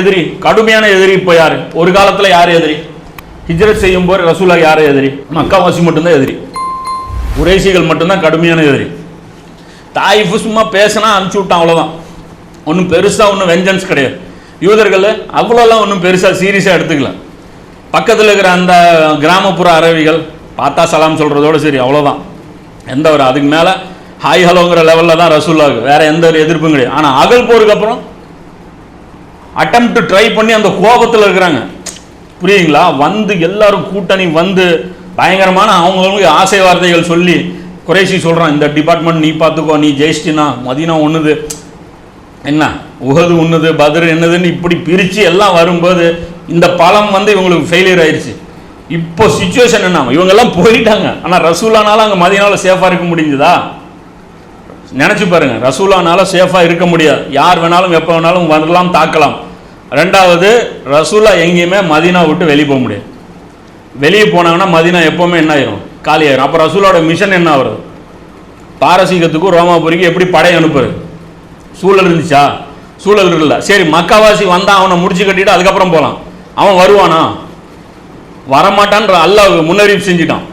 எதிரி கடுமையான எதிரி இப்போ யாரு? ஒரு காலத்துல யார் எதிரி? ஹிஜ்ரத் செய்யும் போது ரசூலா யார் எதிரி? மக்காவாசி மட்டும்தான் எதிரி. உரைசிகள் மட்டும்தான் கடுமையான எதிரி. தாயிஃபு சும்மா பேசினா அனுப்பிச்சு விட்டான் அவ்வளோதான் ஒன்றும் பெருசாக ஒன்றும் வெஞ்சன்ஸ் கிடையாது. யூதர்கள் அவ்வளோலாம் ஒன்றும் பெருசாக சீரியஸாக எடுத்துக்கல. பக்கத்தில் இருக்கிற அந்த கிராமப்புற அரவிகள் பார்த்தா சலாம் சொல்கிறதோட சரி அவ்வளோதான் எந்த ஒரு அதுக்கு மேலே ஹாய் ஹலோங்கிற லெவலில் தான் ரசூல்லாவுக்கு வேறு எந்த ஒரு எதிர்ப்பும் கிடையாது. ஆனால் அகல் போருக்கு அப்புறம் அட்டம் ட்ரை பண்ணி அந்த கோபத்தில் இருக்கிறாங்க. புரியுங்களா வந்து எல்லாரும் கூட்டணி வந்து பயங்கரமான அவங்களுக்கு ஆசை வார்த்தைகள் சொல்லி குறைசி சொல்கிறான் இந்த டிபார்ட்மெண்ட் நீ பார்த்துக்கோ நீ ஜெயிச்சினா மதினா ஒன்றுது என்ன? உகது ஒன்றுது பத்ர் என்னதுன்னு இப்படி பிரித்து எல்லாம் வரும்போது இந்த பழம் வந்து இவங்களுக்கு ஃபெயிலியர் ஆயிடுச்சு. இப்போ சுச்சுவேஷன் என்ன? இவங்கெல்லாம் போயிட்டாங்க. ஆனால் ரசூலானாலும் அங்கே மதியனால சேஃபாக இருக்க முடிஞ்சுதா? நினச்சி பாருங்க ரசூலானால சேஃபாக இருக்க முடியாது. யார் வேணாலும் எப்போ வேணாலும் வரலாம் தாக்கலாம். ரெண்டாவது ரசூலா எங்கேயுமே மதீனா விட்டு வெளியே போக முடியாது. வெளியே போனாங்கன்னா மதீனா எப்போவுமே என்ன ஆயிரும்? காலி ஆயிரும். அப்போ ரசூலோட மிஷன் என்ன ஆகுறது? பாரசீகத்துக்கும் ரோமாபுரிக்கும் எப்படி படை அனுப்புறது? சூழல் இருந்துச்சா? சூழல் இல்லை. சரி மக்காவாசி வந்தான் அவனை முடிச்சு கட்டிட்டு அதுக்கப்புறம் போகலாம் அவன் வருவானா? வரமாட்டான்ற அல்ல முன்னறிவிப்பு செஞ்சிட்டான்.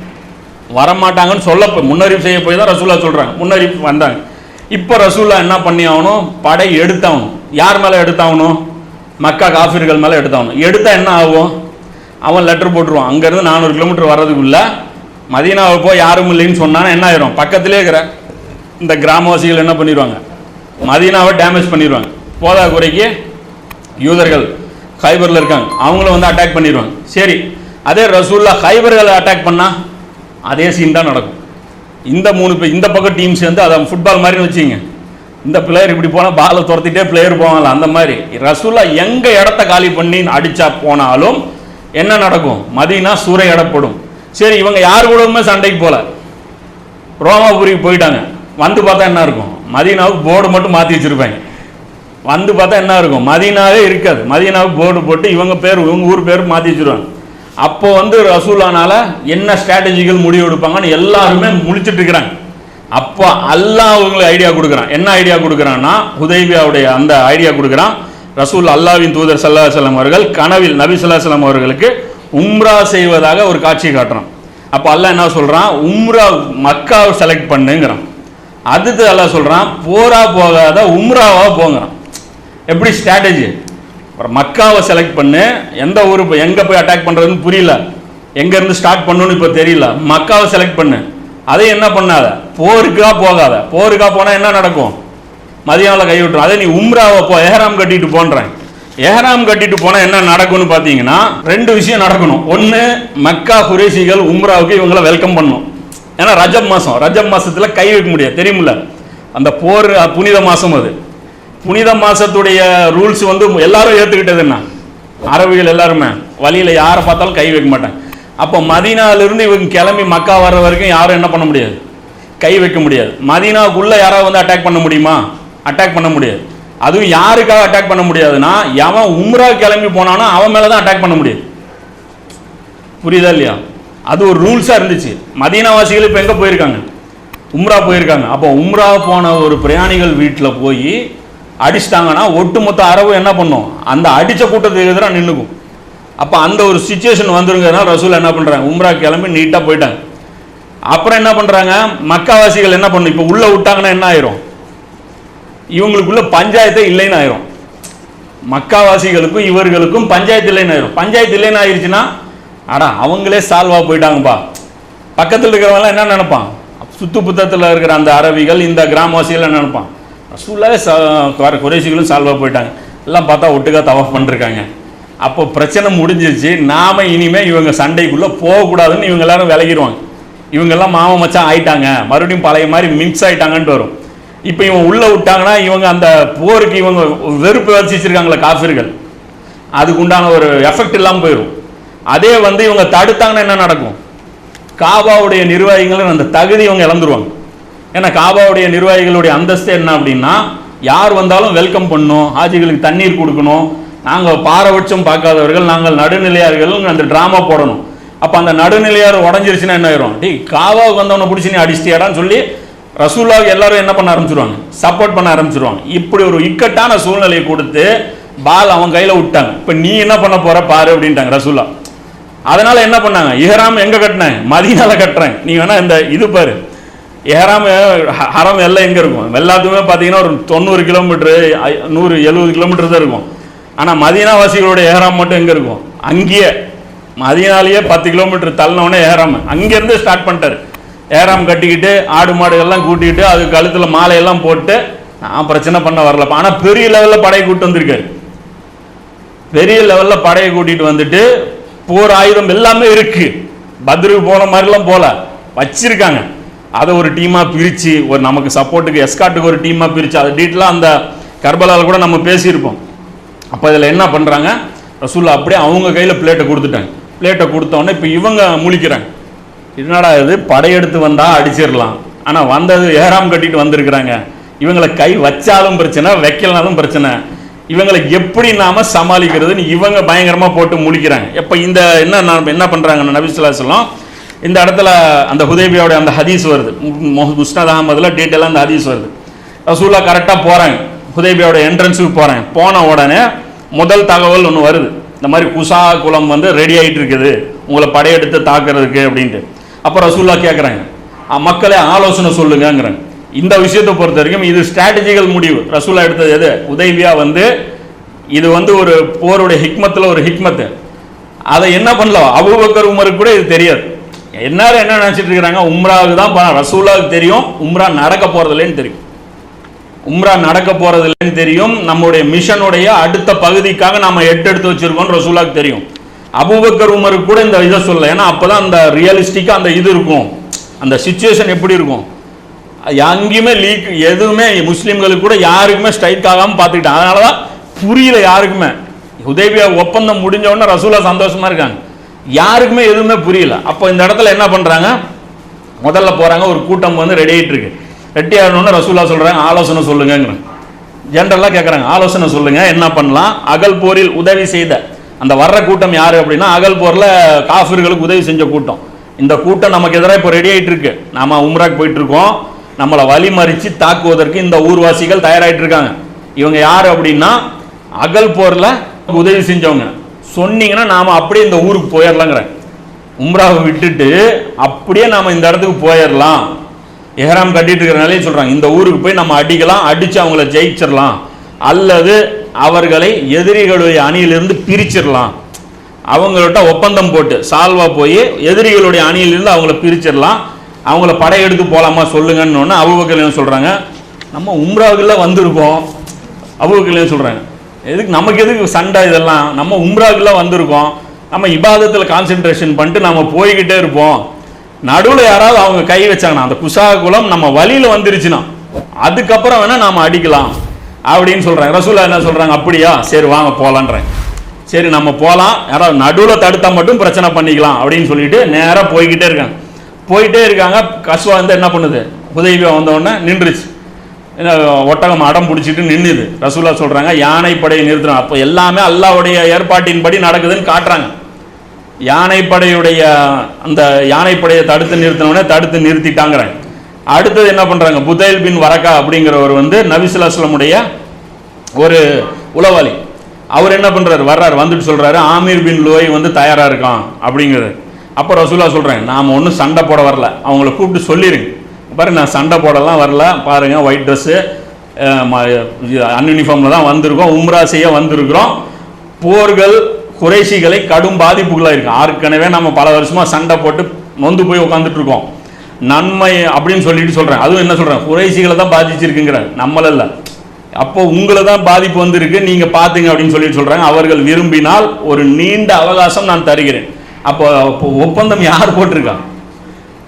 வரமாட்டாங்கன்னு சொல்ல முன்னறிவு செய்ய போய் தான் ரசூலா சொல்கிறாங்க முன்னறிவிப்பு வந்தாங்க. இப்போ ரசூலா என்ன பண்ணி ஆகணும்? படை எடுத்தாகணும் யார் மேலே எடுத்தாகணும் மக்கா காஃபிர்கள் மேலே எடுத்தாகணும் எடுத்தால் என்ன ஆகும்? அவன் லெட்டர் போட்டுருவான். அங்கேருந்து நானூறு கிலோமீட்டர் வர்றதுக்குள்ள மதியனாவை போய் யாரும் இல்லைன்னு சொன்னானா என்ன ஆயிரும்? பக்கத்திலே இருக்கிற இந்த கிராமவாசிகள் என்ன பண்ணிடுவாங்க மதீனாவை டேமேஜ் பண்ணிடுவாங்க போதா குறைக்கு யூதர்கள் ஹைபரில் இருக்காங்க. அவங்கள வந்து அட்டாக் பண்ணிடுவாங்க சரி அதே ரசூல்லா ஹைபர்களை அட்டாக் பண்ணால் அதே சீன் தான் நடக்கும். இந்த மூணு பேர் இந்த பக்கம் டீம் சேர்ந்து அதை ஃபுட்பால் மாதிரி வச்சுங்க இந்த பிளேயர் இப்படி போனால் பாலை துரத்திட்டே பிளேயர் போவாங்கல்ல அந்த மாதிரி. ரசூலா எங்கே இடத்த காலி பண்ணி அடித்தா போனாலும் என்ன நடக்கும்? மதீனா சூறையாடப்படும். சரி இவங்க யார் கூடவுமே சண்டைக்கு போகல ரோமாபுரிக்கு போயிட்டாங்க. வந்து பார்த்தா என்ன இருக்கும்? மதீனாவுக்கு போர்டு மட்டும் மாற்றி வச்சிருப்பாங்க. வந்து பார்த்தா என்ன இருக்கும்? மதீனாவே இருக்காது. மதீனாவுக்கு போர்டு போட்டு இவங்க பேர் இவங்க ஊர் பேர் மாற்றி வச்சிருவாங்க. அப்போ வந்து ரசூலானால என்ன ஸ்ட்ராட்டஜிகள் முடிவு எடுப்பாங்கன்னு எல்லாருமே முழிச்சிட்டு இருக்கிறாங்க. அப்போ அல்லாஹ் அவங்களுக்கு ஐடியா கொடுக்குறான். என்ன ஐடியா கொடுக்குறான்னா ஹுதைபியாவுடைய அந்த ஐடியா கொடுக்குறான். ரசூல் அல்லாவின் தூதர் சல்லா சலம் அவர்கள் கனவில் நபி சொல்லா சலம் அவர்களுக்கு உம்ரா செய்வதாக ஒரு காட்சி காட்டுறான். அப்போ அல்லாஹ் என்ன சொல்கிறான் உம்ரா மக்காவை செலக்ட் பண்ணுங்கிறான். அடுத்து அல்லாஹ் சொல்கிறான் போரா போகாத உம்ராவாக போங்கிறான். எப்படி? ஸ்ட்ராட்டஜி அப்புறம் மக்காவை செலக்ட் பண்ணு. எந்த ஊர் இப்போ எங்கே போய் அட்டாக் பண்ணுறதுன்னு புரியல. எங்கேருந்து ஸ்டார்ட் பண்ணணும்னு இப்போ தெரியல. மக்காவை செலக்ட் பண்ணு. அதை என்ன பண்ணாத? போருக்கா போகாத. போருக்கா போனால் என்ன நடக்கும்? மதியானில் கை விட்டுரும். அதே நீ உம்ராவை போ ஏஹராம் கட்டிட்டு போன்றேன். ஏஹராம் கட்டிட்டு போனால் என்ன நடக்கும்னு பார்த்தீங்கன்னா ரெண்டு விஷயம் நடக்கணும். ஒன்று மக்கா குரேசிகள் உம்ராவுக்கு இவங்கள வெல்கம் பண்ணும். ஏன்னா ரஜப் மாதம் ரஜப் மாதத்தில் கை வைக்க முடியாது. தெரியுமில்ல? அந்த போர் புனித மாதம் அது. புனித மாசத்துடைய ரூல்ஸ் வந்து எல்லாரும் ஏற்றுக்கிட்டது என்ன? அரபிகள் எல்லாருமே. வழியில் யாரை பார்த்தாலும் கை வைக்க மாட்டேன் அப்போ மதீனாவிலிருந்து இவங்க கிளம்பி மக்கா வர்ற வரைக்கும் யாரும் என்ன பண்ண முடியாது? கை வைக்க முடியாது. மதீனாவுக்குள்ளே யாராவது வந்து அட்டாக் பண்ண முடியுமா? அட்டாக் பண்ண முடியாது. அதுவும் யாருக்காக அட்டாக் பண்ண முடியாதுன்னா எவன் உம்ரா கிளம்பி போனானோ அவன் மேலே தான் அட்டாக் பண்ண முடியும் புரியுதா இல்லையா? அது ஒரு ரூல்ஸாக இருந்துச்சு. மதீனாவாசிகள் இப்போ எங்கே போயிருக்காங்க? உம்ரா போயிருக்காங்க. அப்போ உம்ரா போன ஒரு பிரயாணிகள் வீட்டில் போய் அடிச்சிட்டாங்கன்னா ஒட்டுமொத்த அரபு என்ன பண்ணும்? அந்த அடித்த கூட்டத்துக்கு எதிராக நின்றுக்கும் அப்போ அந்த ஒரு சுச்சுவேஷன் வந்துருங்கிறதுனால ரசூல் என்ன பண்ணுறாங்க உம்ரா கிளம்பி நீட்டாக போயிட்டாங்க. அப்புறம் என்ன பண்ணுறாங்க மக்காவாசிகள் என்ன பண்ணும் இப்போ உள்ளே விட்டாங்கன்னா என்ன ஆயிரும்? இவங்களுக்குள்ள பஞ்சாயத்தே இல்லைன்னு ஆயிரும். மக்காவாசிகளுக்கும் இவர்களுக்கும் பஞ்சாயத்து இல்லைன்னு ஆயிரும். பஞ்சாயத்து இல்லைன்னு ஆயிடுச்சுன்னா அடா அவங்களே சால்வாக போயிட்டாங்கப்பா. பக்கத்தில் இருக்கிறவங்களாம் என்ன நினைப்பான்? சுத்து புத்தத்தில் இருக்கிற அந்த அரபிகள் இந்த கிராமவாசிகள் என்ன நினைப்பான்? ரசூலாவே ச குறைசிகளும் சால்வாக போயிட்டாங்க. எல்லாம் பார்த்தா ஒட்டுக்கா தவாஃப் பண்ணிருக்காங்க. அப்போ பிரச்சனை முடிஞ்சிச்சு நாம இனிமேல் இவங்க சண்டைக்குள்ளே போகக்கூடாதுன்னு இவங்க எல்லாரும் விலகிடுவாங்க இவங்கெல்லாம் மாம மச்சான் ஆயிட்டாங்க. மறுபடியும் பழைய மாதிரி மிக்ஸ் ஆயிட்டாங்கன்ட்டு வரும். இப்போ இவன் உள்ளே விட்டாங்கன்னா இவங்க அந்த போருக்கு இவங்க வெறுப்பு வச்சிருக்காங்களே காஃபிர்கள் அதுக்கு உண்டான ஒரு எஃபெக்ட் இல்லாமல் போயிடும் அதே வந்து இவங்க தடுத்தாங்கன்னா என்ன நடக்கும்? காபாவுடைய நிர்வாகிகளும் அந்த தகுதி இவங்க இழந்துருவாங்க. ஏன்னா காபாவுடைய நிர்வாகிகளுடைய அந்தஸ்து என்ன அப்படின்னா யார் வந்தாலும் வெல்கம் பண்ணணும். ஆஜிகளுக்கு தண்ணீர் கொடுக்கணும். நாங்கள் பாரபட்சம் பார்க்காதவர்கள் நாங்கள் நடுநிலையார்கள் அந்த ட்ராமா போடணும். அப்போ அந்த நடுநிலையார் உடஞ்சிருச்சுன்னா என்ன ஆயிரும்? டி காவாவுக்கு வந்தவனை பிடிச்சி நீ அடிச்சிட்டியாடான்னு சொல்லி ரசூலாவுக்கு எல்லாரும் என்ன பண்ண ஆரம்பிச்சிருவாங்க? சப்போர்ட் பண்ண ஆரம்பிச்சிருவாங்க. இப்படி ஒரு இக்கட்டான சூழ்நிலையை கொடுத்து பால் அவன் கையில் விட்டாங்க. இப்போ நீ என்ன பண்ண போற பாரு அப்படின்ட்டாங்க ரசூல்லா அதனால என்ன பண்ணாங்க? இஹராம் எங்கே கட்டினேன்? மதியனால கட்டுறேன். நீ வேணா இந்த இது பாரு. இஹ்ராம் ஹரம் எல்லாம் எங்கே இருக்கும்? எல்லாத்துக்குமே பார்த்தீங்கன்னா ஒரு தொண்ணூறு கிலோமீட்டரு ஐ- நூறு எழுபது கிலோமீட்டர் தான் இருக்கும். ஆனால் மதீனாவாசிகளுடைய ஏஹராம் மட்டும் எங்கே இருக்கும்? அங்கேயே. மதீனாலேயே பத்து கிலோமீட்டர் தள்ளினவுடனே ஏஹராம். அங்கேருந்து ஸ்டார்ட் பண்ணிட்டாரு. ஏஹராம் கட்டிக்கிட்டு ஆடு மாடுகள்லாம் கூட்டிக்கிட்டு அது கழுத்தில் மாலையெல்லாம் போட்டு நான் பிரச்சனை பண்ண வரல. ஆனால் பெரிய லெவலில் படையை கூட்டு வந்திருக்காரு. பெரிய லெவலில் படையை கூட்டிகிட்டு வந்துட்டு போர் ஆயுதம் எல்லாமே இருக்குது பத்ருக்கு போன மாதிரிலாம் போகல வச்சிருக்காங்க. அதை ஒரு டீமாக பிரித்து ஒரு நமக்கு சப்போர்ட்டுக்கு எஸ்காட்டுக்கு ஒரு டீமாக பிரித்து அதை டீட்டெயிலாக அந்த கர்பலாவில் கூட நம்ம பேசியிருப்போம். அப்போ இதில் என்ன பண்ணுறாங்க ரசூல்லா அப்படியே அவங்க கையில் பிளேட்டை கொடுத்துட்டாங்க. பிளேட்டை கொடுத்தோன்னே இப்போ இவங்க முழிக்கிறாங்க. என்னடா இது? படையெடுத்து வந்தால் அடிச்சிடலாம். ஆனால் வந்தது ஏறாம் கட்டிட்டு வந்திருக்கிறாங்க. இவங்களை கை வச்சாலும் பிரச்சனை வைக்கலனாலும் பிரச்சனை. இவங்களை எப்படி நாம சமாளிக்கிறதுன்னு இவங்க பயங்கரமாக போட்டு முழிக்கிறாங்க. எப்போ இந்த என்ன நான் என்ன நபிசுல்லா நபிசுல்லாசலம் இந்த இடத்துல அந்த ஹுதேபியோடைய அந்த ஹதீஸ் வருது. முஸ்னத் அகமதில் டீட்டெயிலாக அந்த ஹதீஸ் வருது. ரசூல்லா கரெக்டாக போகிறாங்க ஹுதேபியோட என்ட்ரன்ஸுக்கு போகிறேன் போன உடனே முதல் தகவல் ஒன்று வருது. இந்த மாதிரி குசா குளம் வந்து ரெடி ஆகிட்டு இருக்குது. உங்களை படையெடுத்து தாக்குறதுக்கு அப்படின்ட்டு. அப்போ ரசூல்லா கேட்குறாங்க மக்களே ஆலோசனை சொல்லுங்கிறாங்க இந்த விஷயத்தை பொறுத்த வரைக்கும் இது ஸ்ட்ராட்டஜிக்கல் முடிவு. ரசூல்லா எடுத்தது எது? உதவியா வந்து இது வந்து ஒரு போருடைய ஹிக்மத்தில் ஒரு ஹிக்மத்து. அதை என்ன பண்ணலாம்? அபுபக்கர் உமருக்கு கூட இது தெரியாது. எல்லாரும் என்ன நினச்சிட்டு இருக்கிறாங்க? உம்ராவுக்கு தான் போனா ரசூலாவுக்கு தெரியும். உம்ரா நடக்க போறதில்லைன்னு தெரியும். உம்ரா நடக்க போறது இல்லைன்னு தெரியும். நம்முடைய மிஷனுடைய அடுத்த பகுதிக்காக நாம எட்டு எடுத்து வச்சிருக்கோம் ரசூலாக்கு தெரியும். அபுபக்கர் உமருக்கு கூட இந்த இதை சொல்ல ஏன்னா அப்பதான் அந்த ரியலிஸ்டிக்கா அந்த இது இருக்கும். அந்த சுச்சுவேஷன் எப்படி இருக்கும்? எங்கேயுமே லீக் எதுவுமே முஸ்லீம்களுக்கு கூட யாருக்குமே ஸ்ட்ரைக் ஆகாம பார்த்துக்கிட்டேன் அதனால தான் புரியல யாருக்குமே. உதவியா ஒப்பந்தம் முடிஞ்ச உடனே ரசூலா சந்தோஷமா இருக்காங்க. யாருக்குமே எதுவுமே புரியல. அப்போ இந்த இடத்துல என்ன பண்றாங்க? முதல்ல போறாங்க. ஒரு கூட்டம் வந்து ரெடி ஆயிட்டு இருக்கு. ரெட்டி ஆகணும்னு ரசூலா சொல்கிறாங்க ஆலோசனை சொல்லுங்கிறாங்க ஜென்ரலாக கேட்குறாங்க ஆலோசனை சொல்லுங்க என்ன பண்ணலாம்? அகல் போரில் உதவி செய்த அந்த வர்ற கூட்டம் யார் அப்படின்னா அகல் போரில் காஃபிர்களுக்கு உதவி செஞ்ச கூட்டம். இந்த கூட்டம் நமக்கு எதிராக இப்போ ரெடி ஆகிட்டு இருக்கு. நாம உம்ராக்கு போயிட்டு இருக்கோம். நம்மளை வழிமறிச்சு தாக்குவதற்கு இந்த ஊர்வாசிகள் தயாராகிட்டு இருக்காங்க. இவங்க யார் அப்படின்னா அகல் போரில் உதவி செஞ்சவங்க. சொன்னீங்கன்னா நாம் அப்படியே இந்த ஊருக்கு போயிடலாங்கிறேன் உம்ராவை விட்டுட்டு அப்படியே நாம் இந்த இடத்துக்கு போயிடலாம் எஹராம் கட்டிட்டு இருக்கிறனாலே சொல்றாங்க இந்த ஊருக்கு போய் நம்ம அடிக்கலாம் அடிச்சு அவங்கள ஜெயிச்சிடலாம். அல்லது அவர்களை எதிரிகளுடைய அணியிலிருந்து பிரிச்சிடலாம். அவங்கள்ட்ட ஒப்பந்தம் போட்டு சால்வா போய் எதிரிகளுடைய அணியிலிருந்து அவங்கள பிரிச்சிடலாம். அவங்கள படையெடுத்து போகலாமா சொல்லுங்கன்னு ஒன்று அபுபக்கர் சொல்றாங்க நம்ம உம்ராவுக்குள்ள வந்திருக்கோம். அபுபக்கர் சொல்றாங்க எதுக்கு நமக்கு எதுக்கு சண்டை இதெல்லாம்? நம்ம உம்ராவுக்குள்ள வந்திருக்கோம். நம்ம இபாதத்தில் கான்சென்ட்ரேஷன் பண்ணிட்டு நம்ம போய்கிட்டே இருப்போம். நடுவில் யாராவது அவங்க கை வச்சாங்கன்னா அந்த குசா குலம் நம்ம வழியில் வந்துருச்சுன்னா அதுக்கப்புறம் வேணால் நாம் அடிக்கலாம் அப்படின்னு சொல்கிறாங்க ரசூலா என்ன சொல்கிறாங்க அப்படியா? சரி வாங்க போகலான்றேன் சரி நம்ம போகலாம் யாராவது நடுவில் தடுத்தா மட்டும் பிரச்சனை பண்ணிக்கலாம் அப்படின்னு சொல்லிட்டு நேராக போய்கிட்டே இருக்காங்க. போயிட்டே இருக்காங்க. கஸ்வா வந்து என்ன பண்ணுது? உதவியா வந்தவொடனே நின்றுச்சு. என்ன, ஒட்டகம் அடம் பிடிச்சிட்டு நின்றுது ரசூலா சொல்கிறாங்க யானை படையை நிறுத்துறாங்க அப்போ எல்லாமே அல்லாவுடைய ஏற்பாட்டின்படி நடக்குதுன்னு காட்டுறாங்க. யானைப்படையுடைய அந்த யானைப்படையை தடுத்து நிறுத்தினோடனே தடுத்து நிறுத்திட்டாங்கிறாங்க அடுத்தது என்ன பண்ணுறாங்க புதைல் பின் வரக்கா அப்படிங்கிறவர் வந்து நபிசுல்லாஸ்லமுடைய ஒரு உளவாளி. அவர் என்ன பண்ணுறாரு வர்றாரு வந்துட்டு சொல்கிறாரு ஆமீர் பின் லோய் வந்து தயாராக இருக்கான் அப்படிங்கிறது. அப்போ ரசூலா சொல்கிறேன் நாம் ஒன்றும் சண்டை போட வரல. அவங்கள கூப்பிட்டு சொல்லிடுங்க பாருங்க நான் சண்டை போடலாம் வரல. பாருங்கள் ஒயிட் ட்ரெஸ்ஸு அன்யூனிஃபார்மில் தான் வந்திருக்கோம். உம்ரா செய்ய வந்திருக்கிறோம். போர்கள் குறைசிகளை கடும் பாதிப்புகளாக இருக்கும். ஏற்கனவே நம்ம பல வருஷமாக சண்டை போட்டு நொந்து போய் உட்காந்துட்டு இருக்கோம். நன்மை அப்படின்னு சொல்லிட்டு சொல்கிறேன் அதுவும் என்ன சொல்கிறேன் குறைசிகளை தான் பாதிச்சிருக்குங்கிற. நம்மள இல்ல. அப்போ உங்களை தான் பாதிப்பு வந்திருக்கு. நீங்கள் பார்த்துங்க அப்படின்னு சொல்லிட்டு சொல்கிறாங்க அவர்கள் விரும்பினால் ஒரு நீண்ட அவகாசம் நான் தருகிறேன். அப்போ அப்போ ஒப்பந்தம் யார் போட்டிருக்கா?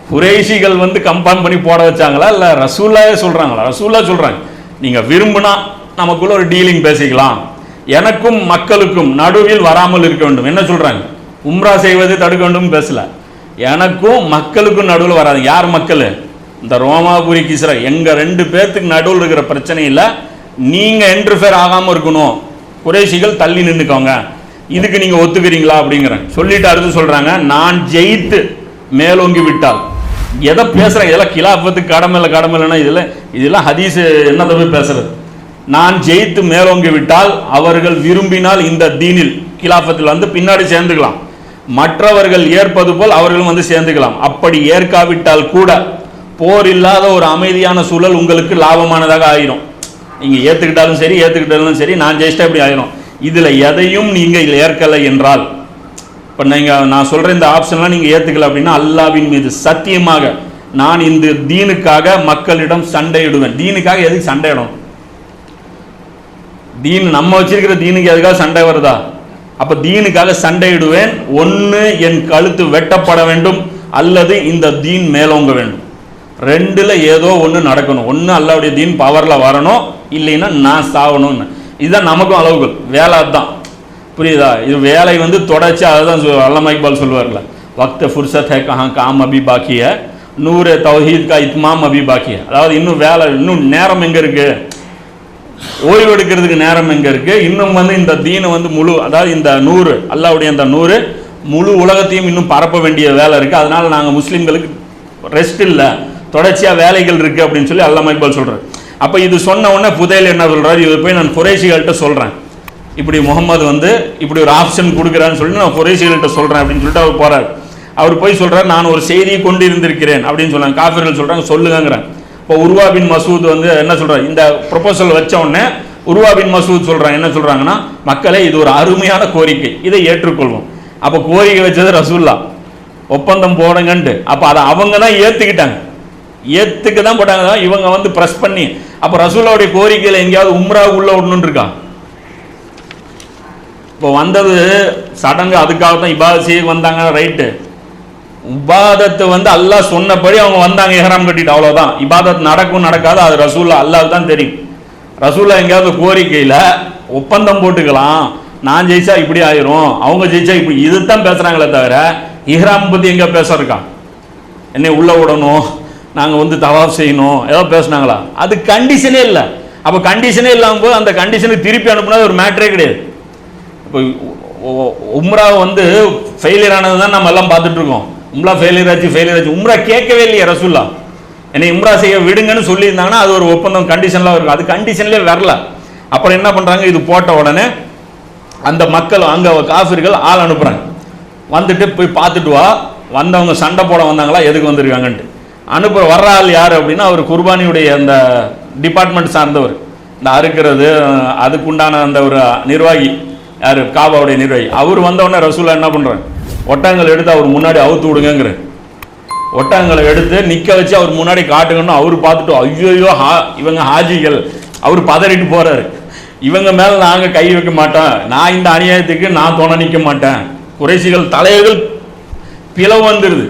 குறைஷிகள் வந்து கம்பேர் பண்ணி போட வச்சாங்களா? இல்லை ரசூலாவே சொல்கிறாங்களா ரசூலா சொல்கிறாங்க நீங்கள் விரும்பினா நமக்குள்ள ஒரு டீலிங் பேசிக்கலாம். எனக்கும் மக்களுக்கும் நடுவில் வராமல் இருக்க வேண்டும். என்ன சொல்றாங்க? உம்ரா செய்வது தடுக்க வேண்டும் பேசல. எனக்கும் மக்களுக்கும் நடுவில் வராது. யார் மக்கள்? இந்த ரோமாபுரி கிஸ்ரா எங்க ரெண்டு பேர்த்துக்கு நடுவில் இருக்கிற பிரச்சனையில் நீங்க என்டர்ஃபேர் ஆகாம இருக்கணும். குறைஷிகள் தள்ளி நின்றுக்கோங்க இதுக்கு நீங்க ஒத்துக்கிறீங்களா அப்படிங்கிறேன். சொல்லிட்டு அடுத்து சொல்றாங்க நான் ஜெயித்து மேலோங்கி விட்டால். எதை பேசுறேன் இதெல்லாம் கிலாஃபத்துக்கு கடமை இல்லை கடமை இல்லைன்னா இதெல்லாம் இதெல்லாம் ஹதீஸ் என்னதை போய் பேசுறது? நான் ஜெயித்து மேலோங்கி விட்டால் அவர்கள் விரும்பினால் இந்த தீனில் கிலாஃபத்தில் வந்து பின்னாடி சேர்ந்துக்கலாம். மற்றவர்கள் ஏற்பது போல் அவர்களும் வந்து சேர்ந்துக்கலாம். அப்படி ஏற்காவிட்டால் கூட போர் இல்லாத ஒரு அமைதியான சூழல் உங்களுக்கு லாபமானதாக ஆயிரும். நீங்கள் ஏற்றுக்கிட்டாலும் சரி ஏற்றுக்கிட்டாலும் சரி நான் ஜெயிச்சிட்டா இப்படி ஆயிரும். இதில் எதையும் நீங்கள் ஏற்கலை என்றால் இப்போ நீங்கள் நான் சொல்கிற இந்த ஆப்ஷன்லாம் நீங்கள் ஏற்றுக்கல அப்படின்னா அல்லாவின் மீது சத்தியமாக நான் இந்த தீனுக்காக மக்களிடம் சண்டையிடுவேன். தீனுக்காக எதுக்கு சண்டையிடும் தீன் நம்ம வச்சிருக்கிற தீனுக்கு எதுக்காக சண்டை வருதா? அப்போ தீனுக்காக சண்டையிடுவேன் ஒன்று என் கழுத்து வெட்டப்பட வேண்டும் அல்லது இந்த தீன் மேலோங்க வேண்டும். ரெண்டுல ஏதோ ஒன்று நடக்கணும். ஒன்று அல்லாவுடைய தீன் பவரில் வரணும் இல்லைன்னா நான் சாகணும்னு இதுதான் நமக்கும் அளவுகள் வேலை அதுதான். புரியுதா? இது வேலை வந்து தொடர்ச்சி அதுதான் சொல் அல்லமா இக்பால் சொல்லுவார்ல வக்த ஃபுர்சத் ஹே கஹாं காம் அபி பாக்கிய. நூறு தௌஹீத் கா இத்மாம் அபி பாக்கி அதாவது இன்னும் வேலை இன்னும் நேரம் எங்க இருக்கு? ஓய்வு எடுக்கிறதுக்கு நேரம் எங்கே இருக்கு? இன்னும் வந்து இந்த தீனை வந்து முழு அதாவது இந்த நூறு அல்லாவுடைய அந்த நூறு முழு உலகத்தையும் இன்னும் பரப்ப வேண்டிய வேலை இருக்குது அதனால் நாங்கள் முஸ்லீம்களுக்கு ரெஸ்ட் இல்லை. தொடர்ச்சியாக வேலைகள் இருக்குது அப்படின்னு சொல்லி அல்லமா இக்பால் சொல்கிறார் அப்போ இது சொன்ன உடனே புதையல் என்ன சொல்கிறார் இது போய் நான் குறைசிகள்கிட்ட சொல்கிறேன் இப்படி முகமது வந்து இப்படி ஒரு ஆப்ஷன் கொடுக்குறான்னு சொல்லி நான் குறைசிகள்கிட்ட சொல்கிறேன் அப்படின்னு சொல்லிட்டு அவர் போகிறார் அவர் போய் சொல்கிறார் நான் ஒரு செய்தியை கொண்டு இருந்திருக்கிறேன் அப்படின்னு சொன்னாங்க காஃபிர்கள் சொல்கிறாங்க சொல்லுங்கிறேன் இப்போ உருவா பின் மசூத் வந்து என்ன சொல்றாரு? இந்த ப்ரொபோசல் வச்ச உடனே உருவா பின் மசூத் சொல்கிறாங்க என்ன சொல்கிறாங்கன்னா மக்களே இது ஒரு அருமையான கோரிக்கை. இதை ஏற்றுக்கொள்வோம். அப்போ கோரிக்கை வச்சது ரசூல்லா. ஒப்பந்தம் போடுங்கன்ட்டு. அப்போ அதை அவங்க தான் ஏற்றுக்கிட்டாங்க ஏற்றுக்க தான் போட்டாங்க. இவங்க வந்து ப்ரெஸ் பண்ணி அப்போ ரசூல்லாவுடைய கோரிக்கையில் எங்கேயாவது உம்ரா உள்ள விடணுன்னு இருக்கா? இப்போ வந்தது சடங்கு அதுக்காக தான் இபாதத் வந்தாங்க ரைட்டு. இபாதத்து வந்து அல்லாஹ் சொன்னபடி அவங்க வந்தாங்க எஹராம் கட்டிட்டு அவ்வளோதான் இபாதத் நடக்கும் நடக்காது அது ரசூல்லா அல்லாஹ் தான் தெரியும். ரசூல்லா எங்கேயாவது கோரிக்கையில் ஒப்பந்தம் போட்டுக்கலாம் நான் ஜெயிச்சா இப்படி ஆயிரும் அவங்க ஜெயிச்சா இப்படி இது தான் பேசுகிறாங்களே தவிர இஹ்ராம் பற்றி எங்கே பேச இருக்கா என்னை உள்ளே விடணும் நாங்கள் வந்து தவாப் செய்யணும் ஏதோ பேசுனாங்களா? அது கண்டிஷனே இல்லை. அப்போ கண்டிஷனே இல்லாமல் போது அந்த கண்டிஷனுக்கு திருப்பி அனுப்புனா ஒரு மேட்ரே கிடையாது. இப்போ உம்ரா வந்து ஃபெயிலியர் ஆனது தான் நம்ம எல்லாம் பார்த்துட்ருக்கோம் உம்ரா ஃபெயிலியர் ஆச்சு ஃபெயிலியர் ஆச்சு. உம்ரா கேட்கவே இல்லையா ரசூல்லா. என்னை உம்ரா செய்ய விடுங்கன்னு சொல்லியிருந்தாங்கன்னா அது ஒரு ஒப்பந்தம் கண்டிஷன்லாம் இருக்கும். அது கண்டிஷன்லேயே வரல. அப்புறம் என்ன பண்ணுறாங்க இது போட்ட உடனே அந்த மக்கள் அங்கே காஃபிர்கள் ஆள் அனுப்புகிறாங்க வந்துட்டு போய் பார்த்துட்டு வா. வந்தவங்க சண்டை போட வந்தாங்களா? எதுக்கு வந்திருக்காங்கன்ட்டு. அனுப்புற வர்ற ஆள் யார் அப்படின்னா அவர் குர்பானியுடைய அந்த டிபார்ட்மெண்ட் சார்ந்தவர். இந்த அறுக்கிறது அதுக்குண்டான அந்த ஒரு நிர்வாகி. யார்? காபாவுடைய நிர்வாகி. அவர் வந்தவுடனே ரசூலா என்ன பண்ணுறாங்க ஒட்டாங்கல் எடுத்து அவர் முன்னாடி அவுத்து விடுங்கங்கிற. ஒட்டாங்கலை எடுத்து நிற்க வச்சு அவர் முன்னாடி காட்டுங்கன்னு அவர் பார்த்துட்டு ஐயோ ஹா இவங்க ஹாஜிகள். அவர் பதறிட்டு போகிறாரு இவங்க மேலே நாங்கள் கை வைக்க மாட்டோம். நான் இந்த அநியாயத்துக்கு நான் துணை நிற்க மாட்டேன். குறைசிகள் தலைவர்கள் பிளவு வந்துடுது